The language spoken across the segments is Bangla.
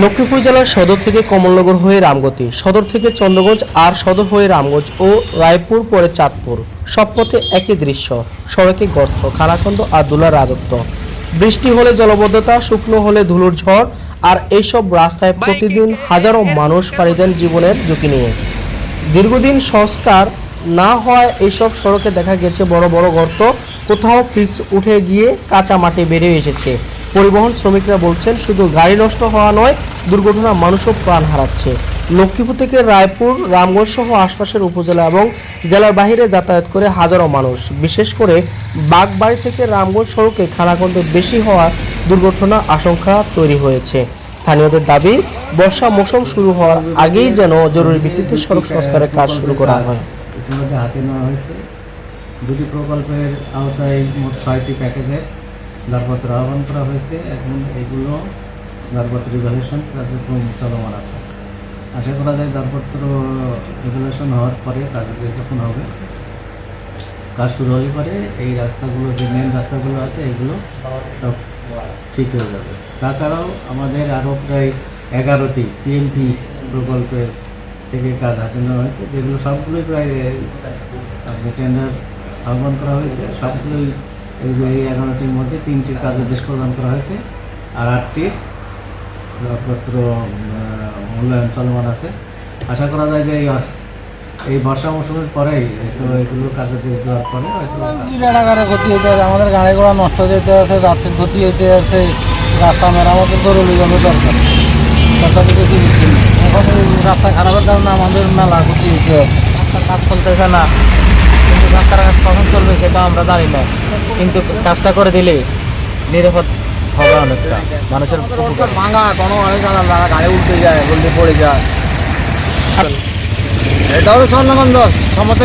লক্ষ্মীপুর জেলার সদর থেকে কমলনগর হয়ে রামগতি, সদর থেকে চন্দ্রগঞ্জ আর সদর হয়ে রামগঞ্জ ও রায়পুর, পরে চাঁদপুর। সব পথে একই দৃশ্য, সড়কে গর্ত, খানাখন্দ আর দুলার রাজত্ব। বৃষ্টি হলে জলবদ্ধতা, শুকনো হলে ধুলোর ঝড়, আর এইসব রাস্তায় প্রতিদিন হাজারো মানুষ পাড়ি দেন জীবনের ঝুঁকি নিয়ে। দীর্ঘদিন সংস্কার না হওয়ায় এইসব সড়কে দেখা গেছে বড় বড় গর্ত কোথাও পিচ উঠে গিয়ে কাঁচা মাটি বেড়ে এসেছে। পরিবহন শ্রমিকরা বলছেন, শুধু গাড়ি নষ্ট হওয়া নয়, দুর্ঘটনা মানুষও প্রাণ হারাচ্ছে। লক্ষ্মীপুর থেকে রায়পুর, রামগঞ্জ সহ আশপাশের উপজেলা এবং জেলার বাইরে যাতায়াত করে হাজারো মানুষ। বিশেষ করে বাগবাড়ি থেকে রামগঞ্জ সড়কে খানাখন্দে বেশি হওয়ার দুর্ঘটনা আশঙ্কা তৈরি হয়েছে। স্থানীয়দের দাবি, বর্ষা মৌসুম শুরু হওয়ার আগেই যেন জরুরি ভিত্তিতে সড়ক সংস্কারের কাজ শুরু করা হয়। ইতিমধ্যে হাতে নেওয়া হয়েছে। দুটি প্রকল্পের আওতায় মোট ছয়টি প্যাকেজে দরপত্র আহ্বান করা হয়েছে। এখন এগুলো দরপত্র রিভ্যালুয়েশন কার্যক্রম চলমান আছে। আশা করা যায় দরপত্র রিভ্যালুয়েশন হওয়ার পরে কাজ যখন হবে, কাজ শুরু হলে পরে এই রাস্তাগুলো, যে মেন রাস্তাগুলো আছে, এগুলো সব ঠিক হয়ে যাবে। তাছাড়াও আমাদের আরও প্রায় এগারোটি পিএমপি প্রকল্পের থেকে কাজ হাতে নেওয়া হয়েছে, যেগুলো সবগুলোই প্রায় টেন্ডার আহ্বান করা হয়েছে। সবগুলোই এই এগারোটির মধ্যে তিনটির কাজ উদ্দেশ প্রদান করা হয়েছে। আর আটটির দরপত্র মূল্যায়ন চলমান আছে। আশা করা যায় যে এই- বর্ষা মৌসুমের পরেই এগুলো কাজের দেওয়ার পরে ক্ষতি হইতে আছে আমাদের গাড়ি ঘোড়া নষ্ট হয়ে যেতে আছে রাস্তার ক্ষতি হইতে আছে রাস্তা মেরামতের জরুরি ভাবে দরকার। সরকার রাস্তা খারাপের কারণে আমাদের মেলা ক্ষতি হইতে আছে রাস্তা কাজ চলতেছে না। কিন্তু রাস্তার কাজ কখন চলবে সেটা আমরা জানি না। কিন্তু কাজটা করে দিলে নিরাপদ হবে অনেকটা। মানুষের ভাঙা কোনো অনেক জানা গাড়ি উল্টে যায় উল্টে পড়ে যায়। এটা হলো স্বর্ণগন্ধ সমতা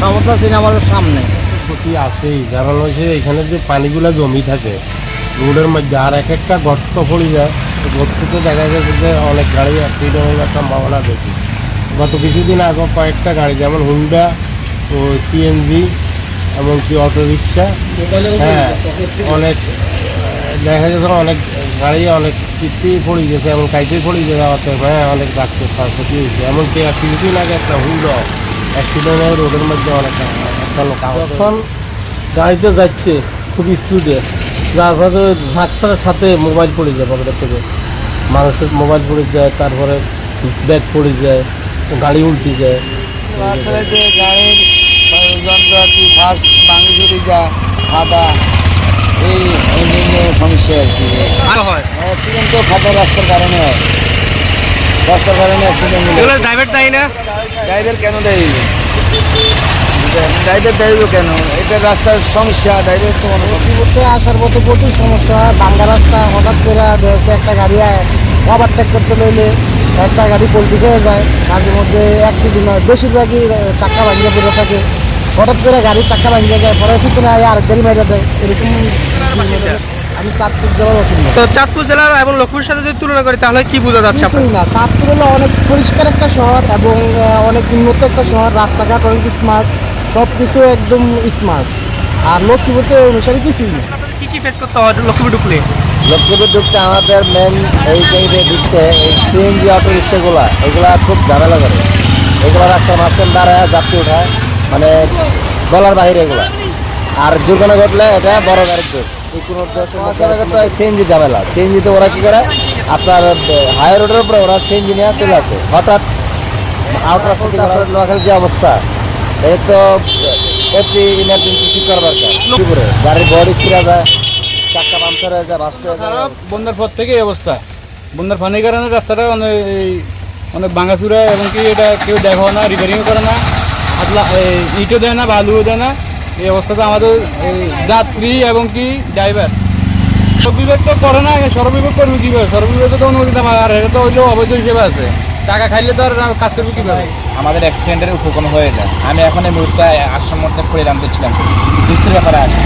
সমতা সিনেমার সামনে। ক্ষতি আছেই। কারণ হচ্ছে এখানে যে পানিগুলো জমি থাকে রোডের মধ্যে আর এক একটা গর্ত পড়ে যায়। তো গর্ততে দেখা গেছে যে অনেক গাড়ি অ্যাক্সিডেন্ট হওয়ার সম্ভাবনা বেশি। গত কিছুদিন আগে কয়েকটা গাড়ি যেমন হুন্ডা ও সিএনজি এমনকি অটো রিক্সা হ্যাঁ অনেক দেখা গেছে অনেক গাড়ি অনেক সিটি পড়ে গেছে এবং কাইতে পড়ে যাওয়াতে হ্যাঁ অনেক ডাক্তার ক্ষতি হয়েছে। এমনকি কিছুদিন আগে একটা হুন্ডা অ্যাক্সিডেন্ট হয়ে রোডের মধ্যে অনেক একটা লোক এখন গাড়িতে যাচ্ছে খুব স্পিডে যার ফলে ঝাঁকসারের সাথে মোবাইল পড়ে যায় পকেটের থেকে। মানুষের মোবাইল পড়ে যায় তারপরে ব্যাগ পড়ে যায় গাড়ি উল্টে যায়। গাড়ির যন্ত্রপাতি ফার্স ভাঙি চুরি যায় খাদা এই সমস্যা আর কি। অ্যাক্সিডেন্ট তো খাদা রাস্তার কারণে হয়। রাস্তার কারণে অ্যাক্সিডেন্ট ড্রাইভার দেয় না? ড্রাইভার কেন দেয়? ড্রাইভার দেয়ব কেন? এটা রাস্তার সমস্যা ড্রাইভার তো মনে লক্ষ্মীপুরতে আসার মতো প্রচুর সমস্যা। ভাঙ্গা রাস্তা হঠাৎ করে দেখছে একটা গাড়ি ওভারটেক করতে লইলে একটা গাড়ি পল্টি হয়ে যায়। মাঝে মধ্যে অ্যাক্সিডেন্ট হয়। বেশিরভাগই চাক্কা ভাঙিয়ে পড়ে থাকে। হঠাৎ করে গাড়ির চাক্কা ভাঙিয়ে যায় পরে পিছনে আয় আর গাড়ি মেরে দেয় এরকম আমি চাঁদপুর জেলার তো চাঁদপুর জেলার এবং লক্ষ্মীপুর সাথে যদি তুলনা করি তাহলে কি বোঝা যাচ্ছে না চাঁদপুর হলো অনেক পরিষ্কার একটা শহর এবং অনেক উন্নত একটা শহর রাস্তাঘাট অনেক স্মার্ট সব কিছু একদম স্মার্ট আর লক্ষ্মীপুরতে অনুসারে কিছুই না। কি কি ফেস করতে হয় লক্ষ্মীপুর ঢুকলে? লক্ষ্মীপুর ঢুকতে আমাদের মেন এই জায়গায় ঢুকতে এই সিএনজি অটো রিক্সাগুলো এগুলা খুব ঝামেলা করে। এগুলো রাস্তার মাঝখান দাঁড়ায় যাত্রী উঠায় মানে বলার বাহিরে এগুলো। আর দুর্ঘটনা ঘটলে এটা বড় গাড়ির দোষ এই কোনো সিএনজি ঝামেলা। সিএনজিতে ওরা কি করে? আপনার হাই রোডের উপরে ওরা সিএনজি নিয়ে চলে আসে। হঠাৎ আউট রাস্তা থেকে নোয়াখালীর যে অবস্থা এই তো অতি ইমার্জেন্সি ঠিক করা দরকার। গাড়ির বডি ছিঁড়া যায় চাক্কা পাংচার হয়ে যায় বাস্ট হয়ে যায়। বন্যার পর থেকে এই অবস্থা। বন্যার পানির কারণে রাস্তাটা অনেক অনেক ভাঙাচুরা এবং কি এটা কেউ দেখো না রিপেয়ারিংও করে না। এই ইটও দেয় না, বালুও দেয় না। এই অবস্থাতে আমাদের যাত্রী এবং কি ড্রাইভার সর্ববিভাগ তো করে না সর্ববিভাগ করবে কীভাবে? সর্ববিভাগ তো অনুমতি দেওয়া আর এটা তো হইলেও অবৈধ হিসেবে আছে। টাকা খাইলে তো আর কাজ করবে কীভাবে? আমাদের অ্যাক্সিডেন্টের উপকরণ হয়ে যায়। আমি এখন এই মুহূর্তে আসার মধ্যে পড়ে নামতেছিলাম কিস্তির ব্যাপারে আছে